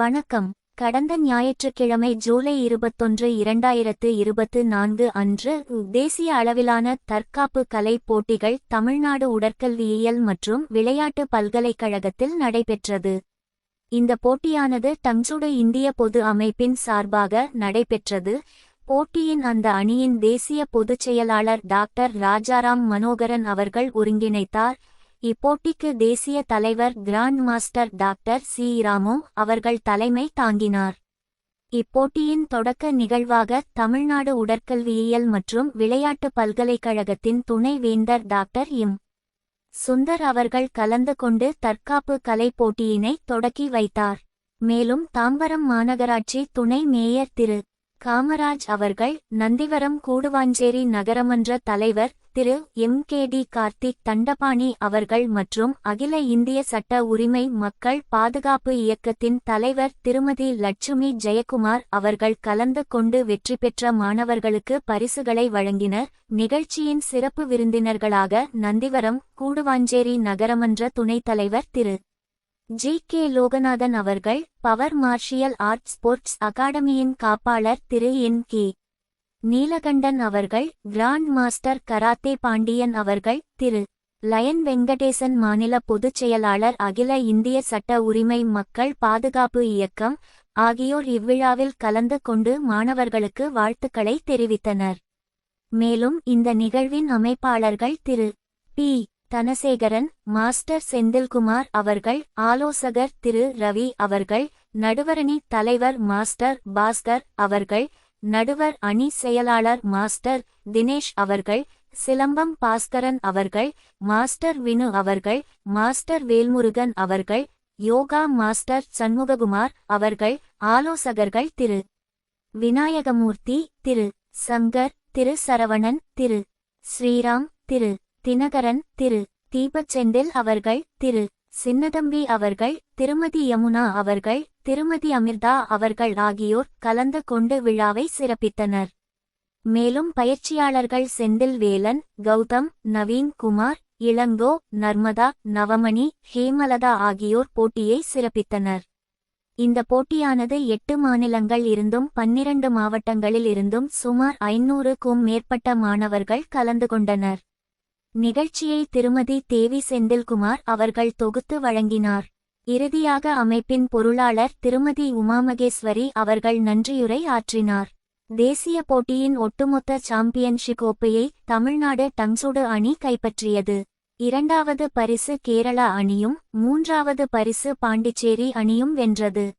வணக்கம். கடந்த ஞாயிற்றுக்கிழமை ஜூலை இருபத்தொன்று இரண்டாயிரத்து இருபத்து நான்கு அன்று தேசிய அளவிலான தற்காப்பு கலை போட்டிகள் தமிழ்நாடு உடற்கல்வியியல் மற்றும் விளையாட்டு பல்கலைக்கழகத்தில் நடைபெற்றது. இந்த போட்டியானது டங்சுடு இந்திய பொது அமைப்பின் சார்பாக நடைபெற்றது. போட்டியின் அந்த அணியின் தேசிய பொதுச் செயலாளர் டாக்டர் ராஜாராம் மனோகரன் அவர்கள் ஒருங்கிணைத்தார். இப்போட்டிக்கு தேசிய தலைவர் grand master doctor C. Ramu அவர்கள் தலைமை தாங்கினார். இப்போட்டியின் தொடக்க நிகழ்வாக தமிழ்நாடு உடற்கல்வியியல் மற்றும் விளையாட்டு பல்கலைக்கழகத்தின் துணை வேந்தர் டாக்டர் இம் சுந்தர் அவர்கள் கலந்து கொண்டு தற்காப்பு கலை போட்டியினை தொடக்கி வைத்தார். மேலும் தாம்பரம் மாநகராட்சி துணை மேயர் திரு. காமராஜ் அவர்கள் நந்திவரம் கூடுவாஞ்சேரி நகரமன்ற தலைவர் Thiru. M. K. D. Karthik Dhandapani அவர்கள் மற்றும் அகில இந்திய சட்ட உரிமை மக்கள் பாதுகாப்பு இயக்கத்தின் தலைவர் திருமதி லட்சுமி ஜெயக்குமார் அவர்கள் கலந்து கொண்டு வெற்றி பெற்ற மாணவர்களுக்கு பரிசுகளை வழங்கினர். நிகழ்ச்சியின் சிறப்பு விருந்தினர்களாக நந்திவரம் கூடுவாஞ்சேரி நகரமன்ற துணைத் தலைவர் திரு. ஜி கே லோகநாதன் அவர்கள் பவர் மார்ஷியல் ஆர்ட் ஸ்போர்ட்ஸ் அகாடமியின் காப்பாளர் திரு என் கே. நீலகண்டன் அவர்கள் கிராண்ட் மாஸ்டர் கராத்தே பாண்டியன் அவர்கள் திரு. லயன் வெங்கடேசன் மாநில பொதுச் செயலாளர் அகில இந்திய சட்ட உரிமை மக்கள் பாதுகாப்பு இயக்கம் ஆகியோர் இவ்விழாவில் கலந்து கொண்டு மாணவர்களுக்கு வாழ்த்துக்களை தெரிவித்தனர். மேலும் இந்த நிகழ்வின் அமைப்பாளர்கள் திரு. பி. தனசேகரன் மாஸ்டர் செந்தில்குமார் அவர்கள் ஆலோசகர் திரு ரவி அவர்கள் நடுவரணி தலைவர் மாஸ்டர் பாஸ்கர் அவர்கள் நடுவர் அணி செயலாளர் மாஸ்டர் தினேஷ் அவர்கள் சிலம்பம் பாஸ்கரன் அவர்கள் மாஸ்டர் வினு அவர்கள் மாஸ்டர் வேல்முருகன் அவர்கள் யோகா மாஸ்டர் சண்முககுமார் அவர்கள் ஆலோசகர்கள் திரு. விநாயகமூர்த்தி திரு. சங்கர் திரு. சரவணன் திரு. ஸ்ரீராம் திரு. தினகரன் திரு. தீபச் செந்தில் அவர்கள் திரு. சின்னதம்பி அவர்கள் திருமதி யமுனா அவர்கள் திருமதி அமிர்தா அவர்கள் ஆகியோர் கலந்து கொண்டு விழாவை சிறப்பித்தனர். மேலும் பயிற்சியாளர்கள் செந்தில் வேலன் கௌதம் நவீன் குமார் இளங்கோ நர்மதா நவமணி ஹேமலதா ஆகியோர் போட்டியை சிறப்பித்தனர். இந்த போட்டியானது எட்டு மாநிலங்கள் இருந்தும் பன்னிரண்டு மாவட்டங்களில் இருந்தும் சுமார் ஐநூறுக்கும் மேற்பட்ட மாணவர்கள் கலந்து கொண்டனர். நிகழ்ச்சியை திருமதி தேவி செந்தில்குமார் அவர்கள் தொகுத்து வழங்கினார். இறுதியாக அமைப்பின் பொருளாளர் திருமதி உமாமகேஸ்வரி அவர்கள் நன்றியுரை ஆற்றினார். தேசிய போட்டியின் ஒட்டுமொத்த சாம்பியன்ஷிப் கோப்பையை தமிழ்நாடு டங்சுடு அணி கைப்பற்றியது. இரண்டாவது பரிசு கேரளா அணியும் மூன்றாவது பரிசு பாண்டிச்சேரி அணியும் வென்றது.